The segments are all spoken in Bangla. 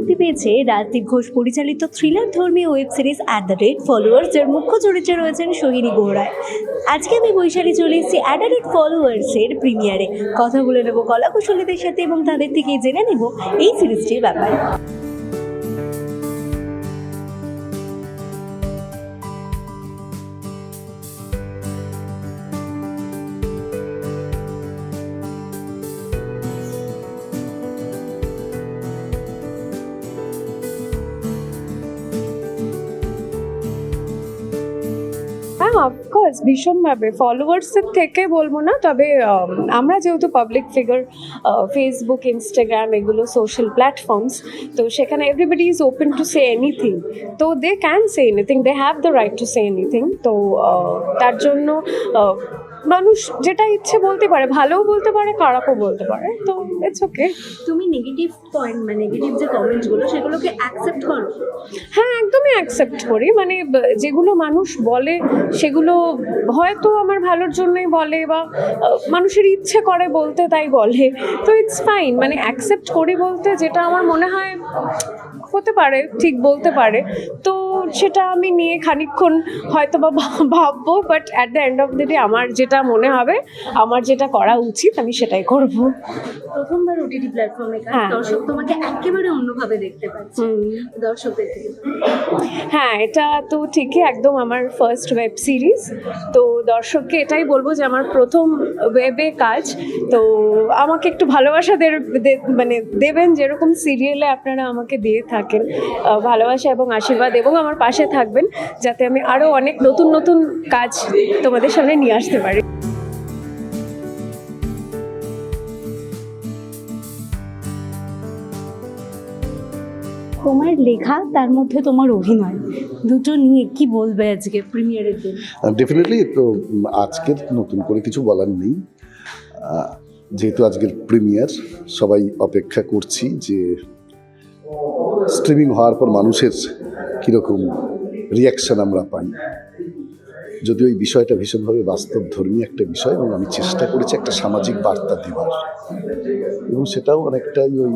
মুক্তি পেয়েছে রাজদীপ ঘোষ পরিচালিত থ্রিলার ধর্মী web series at the rate followers যার মুখ্য চরিত্রে রয়েছেন সোহিনী গোহরায় আজকে আমি বৈশালী চলে এসেছি অ্যাট দ্য রেট ফলোয়ার্সের প্রিমিয়ারে কথা বলে নেব কলা কুশলীদের সাথে এবং তাদের থেকে জেনে নেব এই সিরিজটির ব্যাপারে। অফকোর্স ভীষণভাবে ফলোয়ার্সের থেকে বলব না তবে আমরা যেহেতু পাবলিক ফিগার ফেসবুক ইনস্টাগ্রাম এগুলো সোশ্যাল প্ল্যাটফর্মস তো সেখানে everybody is open to say anything তো they can say anything they have the right to say anything তো তার জন্য মানুষ যেটা ইচ্ছে বলতে পারে ভালোও বলতে পারে খারাপও বলতে পারে তো ইটস ওকে তুমি নেগেটিভ পয়েন্ট মানে নেগেটিভ যে কমেন্টসগুলো সেগুলোকে অ্যাকসেপ্ট করো। হ্যাঁ অ্যাকসেপ্ট করি। মানে যেগুলো মানুষ বলে, সেগুলো হয়তো আমার ভালোর জন্যই বলে বা মানুষের ইচ্ছে করে বলতে তাই বলে। তো ইটস ফাইন মানে অ্যাকসেপ্ট করি বলতে যেটা আমার মনে হয় হতে পারে ঠিক বলতে পারে। তো সেটা আমি নিয়ে খানিকক্ষণ হয়তো বা ভাববো but at the end of the day আমার যেটা মনে হবে আমার যেটা করা উচিত আমি সেটাই করব। প্রথমবার ওটিটি প্ল্যাটফর্মে। দর্শক তোমাকে একেবারে অন্যভাবে দেখতে পাচ্ছে। দর্শকদের থেকে। হ্যাঁ এটা তো ঠিকই একদম আমার ফার্স্ট ওয়েব সিরিজ তো দর্শককে এটাই বলব যে আমার প্রথম ওয়েবে কাজ। তো আমাকে একটু ভালোবাসা মানে দেবেন যেরকম সিরিয়ালে আপনারা আমাকে দিয়ে থাকেন। ভালোবাসা এবং আশীর্বাদ এবং আমার পাশে থাকবেন, যাতে আমি আরও অনেক নতুন নতুন কাজ তোমাদের সামনে নিয়ে আসতে পারি। তোমার লেখা, তার মধ্যে তোমার অভিনয়। দুটো নিয়ে কি বলবে আজকে প্রিমিয়ারের দিন? ডেফিনেটলি তো আজকের নতুন করে কিছু বলার নেই। যেহেতু আজকের প্রিমিয়ার, সবাই অপেক্ষা করছি যে স্ট্রিমিং হওয়ার পর মানুষের কীরকম রিয়াকশন আমরা পাই। যদিও এই বিষয়টা ভীষণভাবে বাস্তব ধর্মী একটা বিষয় এবং আমি চেষ্টা করেছি একটা সামাজিক বার্তা দেওয়ার। এবং সেটাও অনেকটাই ওই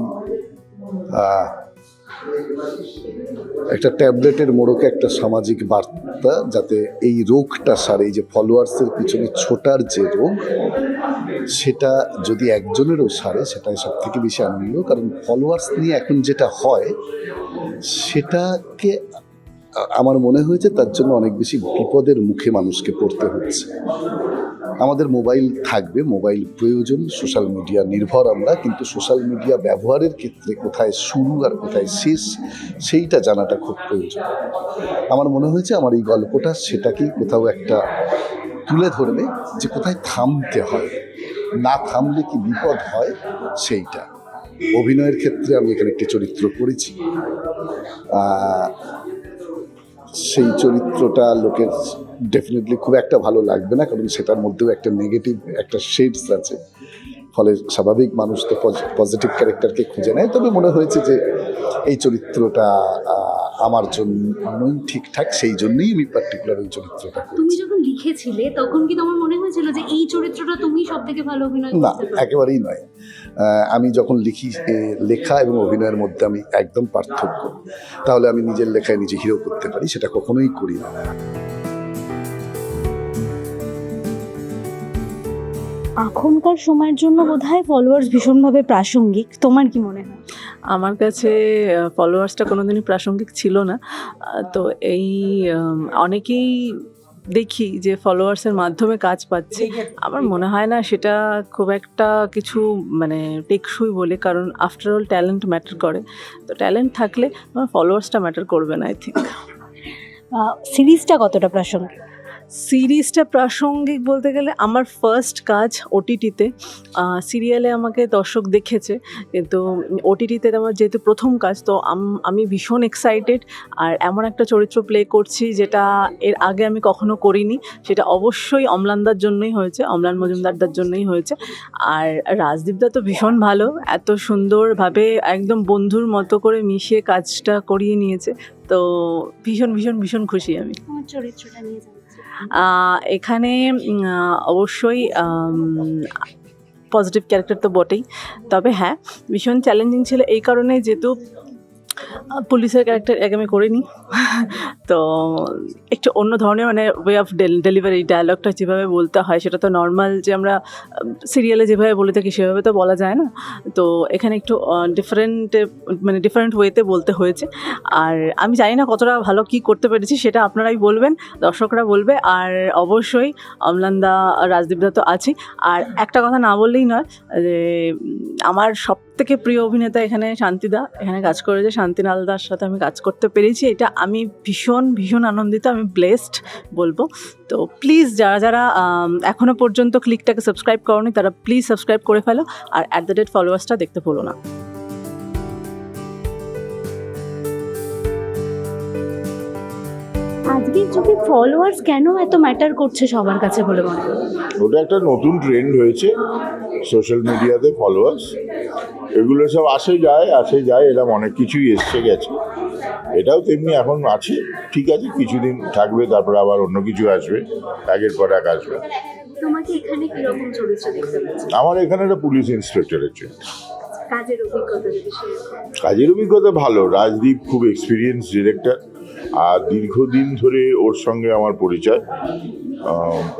একটা ট্যাবলেটের মোড়কে একটা সামাজিক বার্তা যাতে এই রোগটা সারে, এই যে ফলোয়ার্সের পিছনে ছোটার যে রোগ, সেটা যদি একজনেরও সারে, সেটাই সব থেকে বেশি আনন্দ। কারণ ফলোয়ার্স নিয়ে এখন যেটা হয়, সেটাকে আমার মনে হয়েছে তার জন্য অনেক বেশি বিপদের মুখে মানুষকে পড়তে হচ্ছে। আমাদের মোবাইল থাকবে, মোবাইল প্রয়োজন সোশ্যাল মিডিয়া নির্ভর আমরা, কিন্তু সোশ্যাল মিডিয়া ব্যবহারের ক্ষেত্রে কোথায় শুরু আর কোথায় শেষ, সেইটা জানাটা খুব প্রয়োজন। আমার মনে হয়েছে আমার এই গল্পটা সেটাকেই কোথাও একটা তুলে ধরবে যে কোথায় থামতে হয়, না থামলে কি বিপদ হয়, সেইটা। অভিনয়ের ক্ষেত্রে আমি এখানে একটি চরিত্র করেছি। সেই চরিত্রটা লোকের ডেফিনেটলি খুব একটা ভালো লাগবে না কারণ সেটার মধ্যেও একটা নেগেটিভ একটা শেডস আছে। ফলে স্বাভাবিক মানুষ তো পজিটিভ ক্যারেক্টারকে খুঁজে নেয়। তবে মনে হয়েছে যে এই চরিত্রটা আমার জন্যই ঠিকঠাক সেই জন্যই আমি পার্টিকুলার ওই চরিত্রটা তুমি যখন লিখেছিলে তখন কি তোমার মনে হয়েছিল যে এই চরিত্রটা তুমি সব থেকে ভালো অভিনয় না একেবারেই নয়। আমি যখন লিখি লেখা এবং অভিনয়ের মধ্যে আমি একদম পার্থক্য। তাহলে আমি নিজের লেখায় নিজে হিরো করতে পারি সেটা কখনোই করি না। এখনকার সময়ের জন্য বোধহয় ফলোয়ার্স ভীষণভাবে প্রাসঙ্গিক। তোমার কি মনে হয়? আমার কাছে ফলোয়ার্সটা কোনোদিনই প্রাসঙ্গিক ছিল না। তো এই অনেকেই দেখি যে ফলোয়ার্সের মাধ্যমে কাজ পাচ্ছে। আমার মনে হয় না সেটা খুব একটা কিছু মানে টেকসই বলে কারণ আফটার অল ট্যালেন্ট ম্যাটার করে। তো ট্যালেন্ট থাকলে আমার ফলোয়ার্সটা ম্যাটার করবে না আই থিঙ্ক সিরিজটা কতটা প্রাসঙ্গিক? সিরিজটা প্রাসঙ্গিক বলতে গেলে আমার ফার্স্ট কাজ ওটিটিতে সিরিয়ালে আমাকে দর্শক দেখেছে, কিন্তু ওটিটিতে আমার যেহেতু প্রথম কাজ, তো আমি ভীষণ এক্সাইটেড আর এমন একটা চরিত্র প্লে করছি যেটা এর আগে আমি কখনো করিনি, সেটা অবশ্যই অম্লানদার জন্যই হয়েছে, অম্লান মজুমদারদার জন্যই হয়েছে, আর রাজদীপদা তো ভীষণ ভালো, এত সুন্দরভাবে একদম বন্ধুর মতো করে মিশিয়ে কাজটা করিয়ে নিয়েছে, তো ভীষণ ভীষণ ভীষণ খুশি আমি। চরিত্রটা নিয়ে এখানে অবশ্যই পজিটিভ ক্যারেক্টার তো বটেই। তবে হ্যাঁ ভীষণ চ্যালেঞ্জিং ছিল এই কারণে যেহেতু পুলিশের ক্যারেক্টার এক আমি করিনি। তো একটু অন্য ধরনের মানে ওয়ে অফ ডেলিভারি ডায়লগটা যেভাবে বলতে হয়, সেটা তো নর্মাল যে আমরা সিরিয়ালে যেভাবে বলে থাকি, সেভাবে তো বলা যায় না। তো এখানে একটু ডিফারেন্ট মানে ডিফারেন্ট ওয়েতে বলতে হয়েছে। আর আমি জানি না কতটা ভালো কি করতে পেরেছি, সেটা আপনারাই বলবেন, দর্শকরা বলবে। আর অবশ্যই অমলানদা রাজদীপদা তো আছে আর একটা কথা না বললেই নয়, যে আমার সব থেকে প্রিয় অভিনেতা এখানে শান্তিদা এখানে কাজ করেছে শান্তিনালদার সাথে আমি কাজ করতে পেরেছি। এটা আমি ভীষণ ভীষণ আনন্দিত আমি ব্লেসড বলব। তো প্লিজ যারা যারা এখনও পর্যন্ত ক্লিকটাকে সাবস্ক্রাইব করনি তারা প্লিজ সাবস্ক্রাইব করে ফেলো আর অ্যাট দ্য ডেট ফলোয়ার্সটা দেখতে ভুলো না। আজকের যুগে ফলোয়ার্স কেন এত ম্যাটার করছে সবার কাছে বলে মনে হয়? ওটা একটা নতুন ট্রেন্ড হয়েছে সোশ্যাল মিডিয়াতে ফলোয়ার্স এগুলো সব আসে যায় আসে যায় এরকম অনেক কিছুই এসছে গেছে। এটাও তেমনি এখন আছে ঠিক আছে কিছুদিন থাকবে তারপরে আবার অন্য কিছু আসবে একের পর এক আসবে। আমার এখানে একটা পুলিশ ইন্সপেক্টরের জন্য। কাজের অভিজ্ঞতা ভালো রাজদীপ খুব এক্সপিরিয়েন্স ডিরেক্টর আর দীর্ঘদিন ধরে ওর সঙ্গে আমার পরিচয়।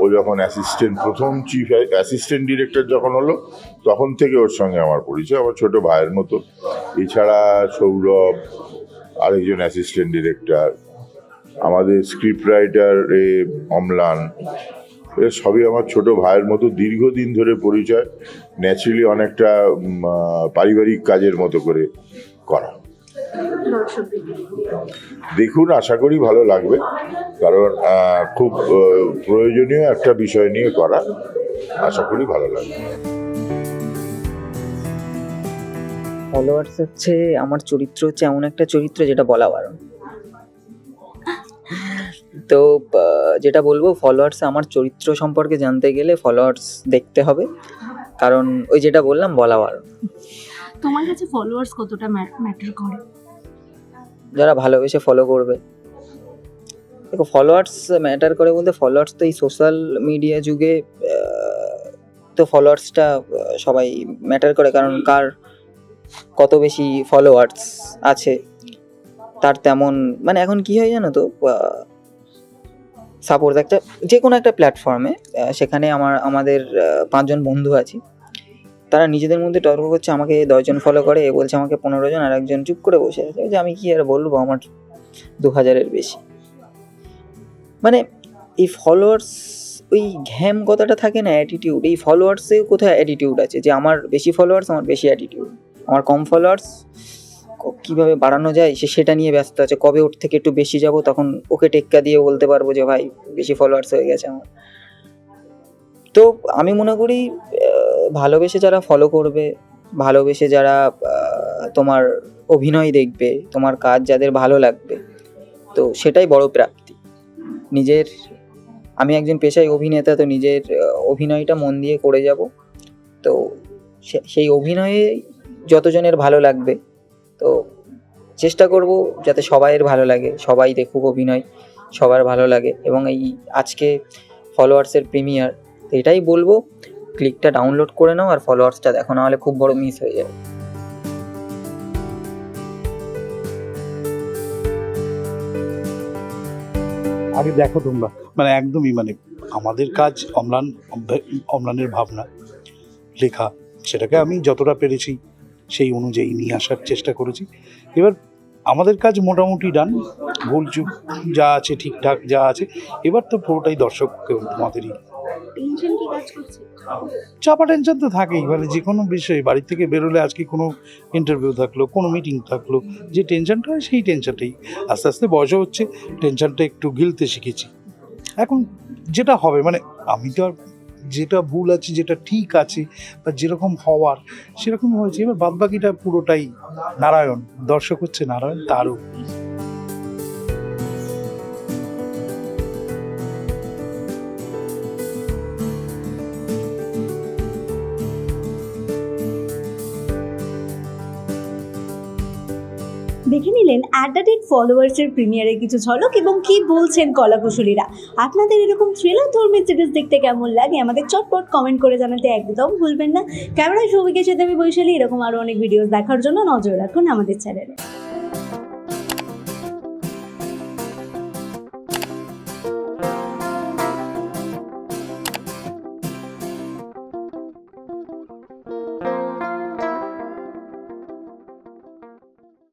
ও যখন অ্যাসিস্ট্যান্ট প্রথম চিফ অ্যাসিস্ট্যান্ট ডিরেক্টর যখন হলো, তখন থেকে ওর সঙ্গে আমার পরিচয়, আমার ছোট ভাইয়ের মতো। এছাড়া সৌরভ, আরেকজন অ্যাসিস্ট্যান্ট ডিরেক্টর আমাদের স্ক্রিপ্ট রাইটার এ অম্লান এরা সবই আমার ছোট ভাইয়ের মতো দীর্ঘদিন ধরে পরিচয় ন্যাচারালি অনেকটা পারিবারিক কাজের মতো করে করা। দেখুন আশা করি ভালো লাগবে। কারণ খুব প্রয়োজনীয় একটা বিষয় নিয়ে করা। আশা করি ভালো লাগবে। ফলোয়ার্স হচ্ছে আমার চরিত্র হচ্ছে এমন একটা চরিত্র যেটা বলা বারণ। তো যেটা বলব ফলোয়ার্স আমার চরিত্র সম্পর্কে জানতে গেলে ফলোয়ার্স দেখতে হবে। কারণ ওই যেটা বললাম বলা বারণ। তোমার কাছে ফলোয়ার্স কতটা ম্যাটার করে? যারা ভালোবেসে ফলো করবে। দেখো ফলোয়ার্স ম্যাটার করে বলতে ফলোয়ার্স তো এই সোশ্যাল মিডিয়া যুগে তো ফলোয়ার্সটা সবাই ম্যাটার করে কারণ কার কত বেশি ফলোয়ার্স আছে তার তেমন মানে এখন কি হয় জানো তো সাপোজ একটা যে কোনো একটা প্ল্যাটফর্মে সেখানে আমার আমাদের পাঁচজন বন্ধু আছি। তারা নিজেদের মধ্যে তর্ক করছে, আমাকে দশজন ফলো করে, এ বলছে আমাকে পনেরো জন আর একজন চুপ করে বসে আছে। যে আমি কি আর বলব আমার দু হাজারের বেশি। মানে এই ফলোয়ার্স ওই ঘ্যাম কথাটা থাকে না অ্যাটিটিউড এই ফলোয়ার্সে কোথায় অ্যাটিটিউড আছে? যে আমার বেশি ফলোয়ার্স আমার বেশি অ্যাটিটিউড আমার কম ফলোয়ার্স কীভাবে বাড়ানো যায়? সে, সেটা নিয়ে ব্যস্ত আছে। কবে ওর থেকে একটু বেশি যাব, তখন ওকে টেক্কা দিয়ে বলতে পারব যে, ভাই, বেশি ফলোয়ার্স হয়ে গেছে আমার। তো আমি মনে করি ভালোবেসে যারা ফলো করবে, ভালোবেসে যারা তোমার অভিনয় দেখবে, তোমার কাজ যাদের ভালো লাগবে, তো সেটাই বড় প্রাপ্তি। নিজের, আমি একজন পেশায় অভিনেতা, তো নিজের অভিনয়টা মন দিয়ে করে যাব। তো সেই অভিনয়ে যতজনের ভালো লাগবে, তো চেষ্টা করব যাতে সবাইয়ের ভালো লাগে, সবাই দেখুক অভিনয়, সবার ভালো লাগে এবং এই আজকে ফলোয়ার্সের প্রিমিয়ার এটাই বলব ক্লিকটা ডাউনলোড করে নাও আর ফলোয়ার্সটা দেখো, নাহলে খুব বড় মিস হয়ে যাবে। আগে দেখো তোমরা মানে একদমই মানে আমাদের কাজ অম্লান, অম্লানের ভাবনা, লেখা, সেটাকে আমি যতটা পেরেছি সেই অনুযায়ী নিয়ে আসার চেষ্টা করেছি। এবার আমাদের কাজ মোটামুটি ডান ভুলচুক যা আছে ঠিকঠাক যা আছে, এবার তো পুরোটাই দর্শক তোমাদেরই টেনশন কি কাজ করছে? চাপা টেনশন তো থাকেই মানে যে কোনো বিষয়ে, বাড়ি থেকে বেরোলে আজকে কোনো ইন্টারভিউ থাকল, কোনো মিটিং থাকল, যে টেনশনটা হয় সেই টেনশনটাই আস্তে আস্তে বয়সও হচ্ছে টেনশনটা একটু গিলতে শিখেছি। এখন যেটা হবে মানে আমি তো আর যেটা ভুল আছে, যেটা ঠিক আছে, বা যেরকম হওয়ার সেরকম হয়েছে। এবার বাদবাকিটা পুরোটাই নারায়ণ, দর্শক হচ্ছে নারায়ণ, তারও। দেখে নিলেন রেট ফলোয়ার্সের প্রিমিয়ারে কিছু ঝলক এবং কি বলছেন কলাকুশলীরা। আপনাদের এরকম থ্রিলার ধর্মী সিরিজ দেখতে কেমন লাগে আমাদের চটপট কমেন্ট করে জানাতে একদম ভুলবেন না। ক্যামেরায় সৌভিকের সাথে আমি বৈশালী, এরকম আরও অনেক ভিডিওস দেখার জন্য নজর রাখুন আমাদের চ্যানেলে